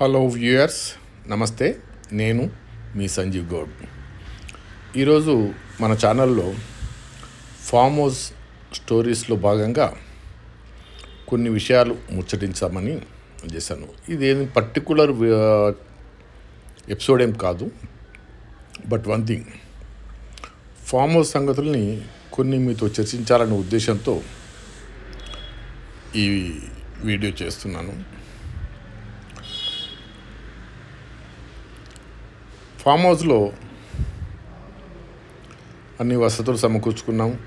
Hello viewers నమస్తే. నేను మీ సంజీవ్ గౌడ్. ఈరోజు మన ఛానల్లో ఫామ్ హౌస్ స్టోరీస్లో భాగంగా కొన్ని విషయాలు ముచ్చటించామని చేశాను. ఇదేమి పర్టికులర్ ఎపిసోడ్ ఏం కాదు. But one thing. Farm house సంగతుల్ని కొన్ని మీతో చర్చించాలనే ఉద్దేశంతో ఈ వీడియో చేస్తున్నాను. ఫామ్ హౌస్లో అన్ని వసతులు సమకూర్చుకున్నాం.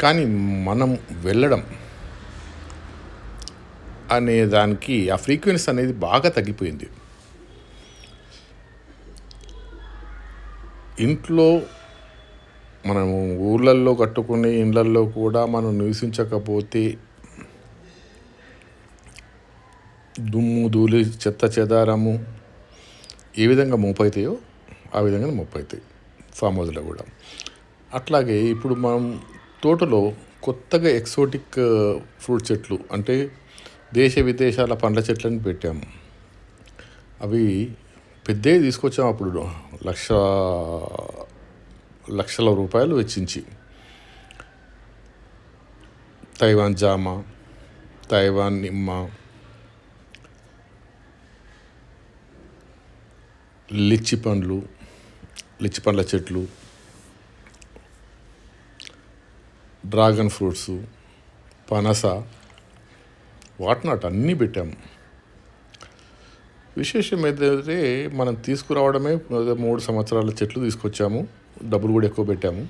కానీ మనం వెళ్ళడం అనే దానికి ఆ ఫ్రీక్వెన్సీ అనేది బాగా తగ్గిపోయింది. ఇంట్లో మనం ఊళ్ళల్లో కట్టుకునే ఇళ్ళల్లో కూడా మనం నివసించకపోతే దుమ్ము ధూళి చెత్త చెదారము ఏ విధంగా మోపైతాయో ఆ విధంగా మోపైతాయి ఫామ్ హౌస్లో కూడా. అట్లాగే ఇప్పుడు మనం తోటలో కొత్తగా ఎక్సోటిక్ ఫ్రూట్ చెట్లు అంటే దేశ విదేశాల పండ్ల చెట్లను పెట్టాము అవి పెద్దవి తీసుకొచ్చాము అప్పుడు లక్ష లక్షల రూపాయలు వెచ్చించి. తైవాన్ జామ తైవాన్ నిమ్మ లిచ్చి పండ్లు లిచ్చి పండ్ల చెట్లు డ్రాగన్ ఫ్రూట్స్ పనస వాటినాట్ అన్నీ పెట్టాము విశేషం ఏంటంటే మనం తీసుకురావడమే మూడు సంవత్సరాల చెట్లు తీసుకొచ్చాము. డబ్బులు కూడా ఎక్కువ పెట్టాము.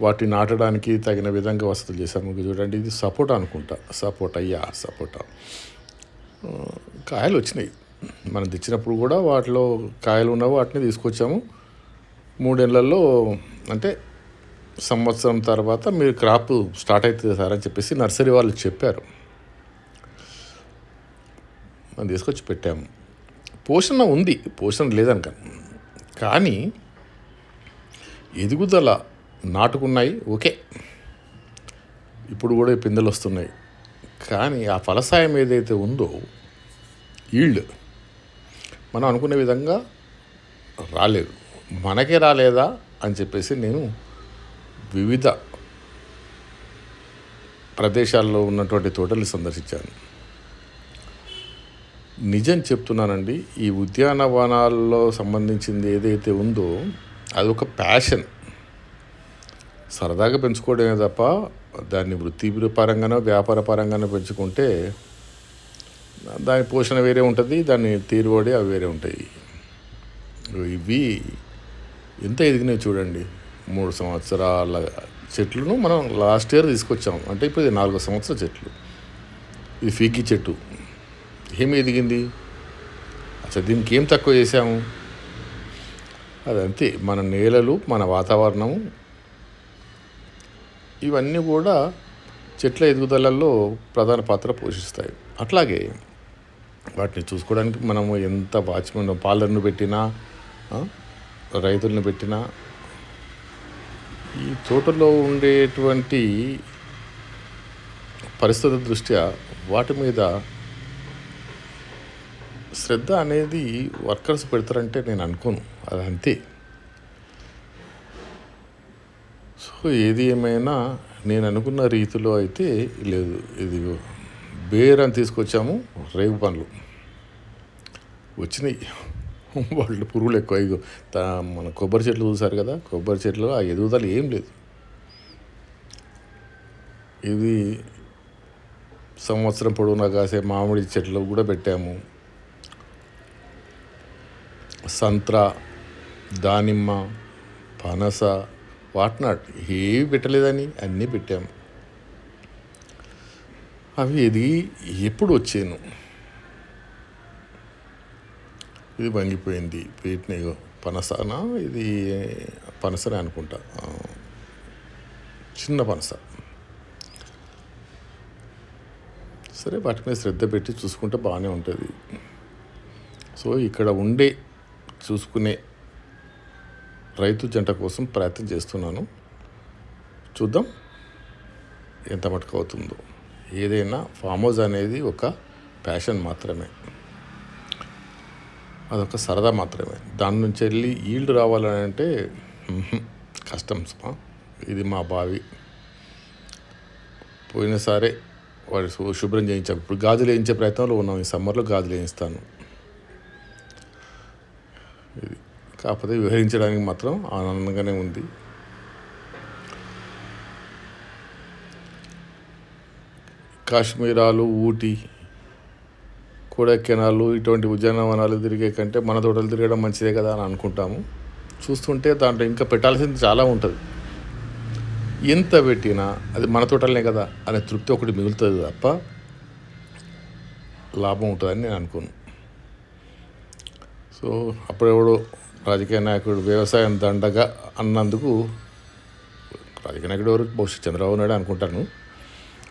వాటిని నాటడానికి తగిన విధంగా వసతులు చేశాము. చూడండి ఇది సపోటా అనుకుంటా. సపోటా అయ్యా సపోటా. కాయలు వచ్చినాయి. మనం తెచ్చినప్పుడు కూడా వాటిలో కాయలు ఉన్నవి వాటిని తీసుకొచ్చాము. మూడేళ్ళలో అంటే సంవత్సరం తర్వాత మీరు క్రాప్ స్టార్ట్ అవుతుంది సార్ అని చెప్పేసి నర్సరీ వాళ్ళు చెప్పారు. మనం తీసుకొచ్చి పెట్టాము. పోషణ ఉంది పోషణ లేదనక. కానీ ఎదుగుదల నాటుకున్నాయి ఓకే. ఇప్పుడు కూడా పిందెలు వస్తున్నాయి. కానీ ఆ ఫలసాయం ఏదైతే ఉందో ఈల్డ్. మనం అనుకునే విధంగా రాలేదు. మనకే రాలేదా అని చెప్పేసి నేను వివిధ ప్రదేశాల్లో ఉన్నటువంటి తోటలు సందర్శించాను. నిజం చెప్తున్నానండి ఈ ఉద్యానవనాల్లో సంబంధించింది ఏదైతే ఉందో అది ఒక ప్యాషన్. సరదాగా పెంచుకోవడమే తప్ప దాన్ని వృత్తి పరంగానో వ్యాపార పరంగానో పెంచుకుంటే దాని పోషణ వేరే ఉంటుంది దాన్ని తీరుబడి అవి వేరే ఉంటాయి. ఇవి ఎంత ఎదిగినాయి చూడండి. మూడు సంవత్సరాల చెట్లను మనం లాస్ట్ ఇయర్ తీసుకొచ్చాం. అంటే ఇప్పుడు ఇది నాలుగో సంవత్సర చెట్లు. ఇది ఫీకి చెట్టు. ఏమి ఎదిగింది? అసలు దీనికి ఏం తక్కువ చేసాము అదంతే. మన నేలలు మన వాతావరణము ఇవన్నీ కూడా చెట్ల ఎదుగుదలలో ప్రధాన పాత్ర పోషిస్తాయి. అట్లాగే వాటిని చూసుకోవడానికి మనము ఎంత వాచ్మెన్ పాలర్ను పెట్టినా రైతులను పెట్టినా ఈ తోటలో ఉండేటువంటి పరిస్థితుల దృష్ట్యా వాటి మీద శ్రద్ధ అనేది వర్కర్స్ పెడతారంటే నేను అనుకోను. అది అంతే. సో ఏది ఏమైనా నేను అనుకున్న రీతిలో అయితే లేదు. ఇది బేర్ అని తీసుకొచ్చాము రేగు పండ్లు. వచ్చినాయి. వాళ్ళు పురుగులు ఎక్కువ. ఇగో మన కొబ్బరి చెట్లు చూసారు కదా కొబ్బరి చెట్లు ఆ ఎదుగుదల ఏం లేదు. ఇది సంవత్సరం పొడవునా కాసే మామిడి చెట్లు కూడా పెట్టాము. సంత్రా దానిమ్మ పనస వాట్నాట్ ఏవి పెట్టలేదని అన్నీ పెట్టాము. అవి ఎదిగి ఎప్పుడు వచ్చాను? ఇది వంగిపోయింది. వీటిని పనసనా? ఇది పనసనే అనుకుంటా. చిన్న పనస. సరే వాటి మీద శ్రద్ధ పెట్టి చూసుకుంటే బాగానే ఉంటుంది. సో ఇక్కడ ఉండే చూసుకునే రైతు జంట కోసం ప్రయత్నం చేస్తున్నాను. చూద్దాం ఎంత మటుకు అవుతుందో. ఏదైనా ఫామ్ హౌస్ అనేది ఒక ప్యాషన్ మాత్రమే. అదొక సరదా మాత్రమే. దాని నుంచి వెళ్ళి ఈల్డ్ రావాలని అంటే కష్టం ఇది మా బావి. పోయినసారే వాడు శుభ్రం చేయించాం ఇప్పుడు గాజులు వేయించే ప్రయత్నంలో ఉన్నాం. ఈ సమ్మర్లో గాజులు వేయిస్తాను ఇది. కాకపోతే వివరించడానికి మాత్రం ఆనందంగానే ఉంది. కాశ్మీరాలు ఊటీ కొడైకెనాలు ఇటువంటి ఉద్యానవనాలు తిరిగే కంటే మన తోటలు తిరగడం మంచిదే కదా అని అనుకుంటాము. చూస్తుంటే దాంట్లో ఇంకా పెట్టాల్సింది చాలా ఉంటుంది. ఎంత పెట్టినా అది మన తోటలనే కదా అనే తృప్తి ఒకటి మిగులుతుంది తప్ప లాభం ఉంటుందని నేను అనుకోను. సో అప్పుడెవడో రాజకీయ నాయకుడు వ్యవసాయం దండగా అన్నందుకు రాజకీయ నాయకుడు ఎవరు? బహుశా చంద్రబాబు నాయుడు అనుకుంటాను.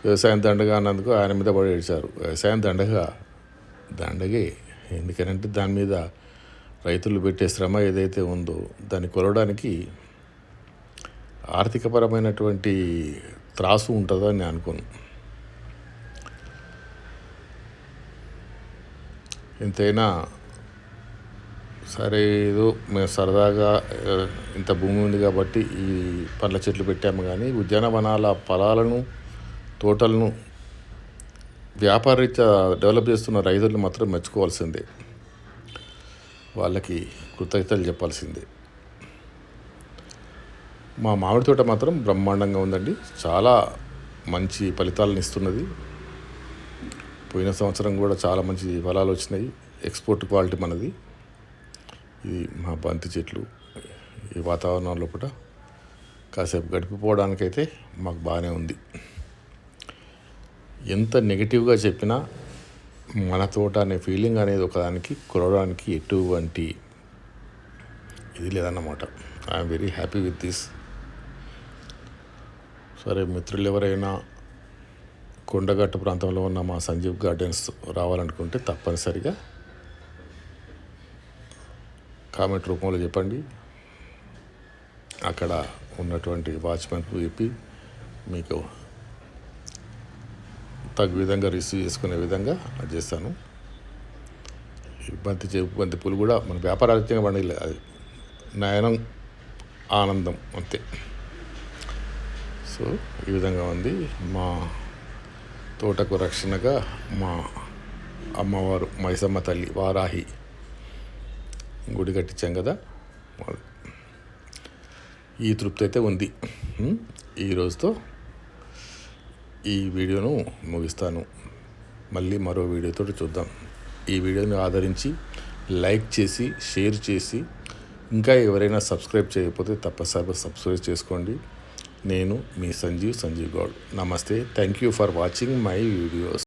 వ్యవసాయం దండగా అన్నందుకు ఆయన మీద పడి ఏడ్చారు. వ్యవసాయం దండగా దండగే. ఎందుకనంటే దాని మీద రైతులు పెట్టే శ్రమ ఏదైతే ఉందో దాన్ని కొలవడానికి ఆర్థికపరమైనటువంటి త్రాసు ఉంటుందో అని నేను అనుకోను. ఎంతైనా సరే ఏదో మేము సరదాగా ఇంత భూమి ఉంది కాబట్టి ఈ పండ్ల చెట్లు పెట్టాము కానీ ఉద్యానవనాల ఫలాలను తోటలను వ్యాపారరీత్యా డెవలప్ చేస్తున్న రైతులు మాత్రం మెచ్చుకోవాల్సిందే. వాళ్ళకి కృతజ్ఞతలు చెప్పాల్సిందే. మా మామిడి తోట మాత్రం బ్రహ్మాండంగా ఉందండి. చాలా మంచి ఫలితాలను ఇస్తున్నది. పోయిన సంవత్సరం కూడా చాలా మంచి ఫలాలు వచ్చినాయి. ఎక్స్పోర్ట్ క్వాలిటీ మనది. ఇది మా బంతి చెట్లు ఈ వాతావరణంలో కూడా కాసేపు గడిపిపోవడానికైతే మాకు బాగానే ఉంది. ఎంత నెగిటివ్గా చెప్పినా మన తోట అనే ఫీలింగ్ అనేది ఒకదానికి కురవడానికి ఎటువంటి ఇది లేదన్నమాట. I'm very happy with this సరే మిత్రులు ఎవరైనా కొండగట్టు ప్రాంతంలో ఉన్న మా సంజీవ్ గార్డెన్స్ రావాలనుకుంటే తప్పనిసరిగా కామెంట్ రూపంలో చెప్పండి. అక్కడ ఉన్నటువంటి వాచ్మెన్కు చెప్పి మీకు తగు విధంగా రిసీవ్ చేసుకునే విధంగా అది చేస్తాను. బంతి చే బంతి పూలు కూడా మన వ్యాపారాత్యంగా పండగలే అది నయనం ఆనందం అంతే. సో ఈ విధంగా ఉంది. మా తోటకు రక్షణగా మా అమ్మవారు మైసమ్మ తల్లి వారాహి గుడి కట్టించాం కదా. ఈ తృప్తి అయితే ఉంది. ఈ రోజుతో ఈ వీడియోను ముగిస్తాను. మళ్ళీ మరో వీడియోతో చూద్దాం. ఈ వీడియోని ఆదరించి లైక్ చేసి షేర్ చేసి ఇంకా ఎవరైనా సబ్స్క్రైబ్ చేయకపోతే తప్పనిసరిగా సబ్స్క్రైబ్ చేసుకోండి. నేను మీ సంజీవ్ సంజీవ్ గౌడ్. నమస్తే. Thank you for watching my videos.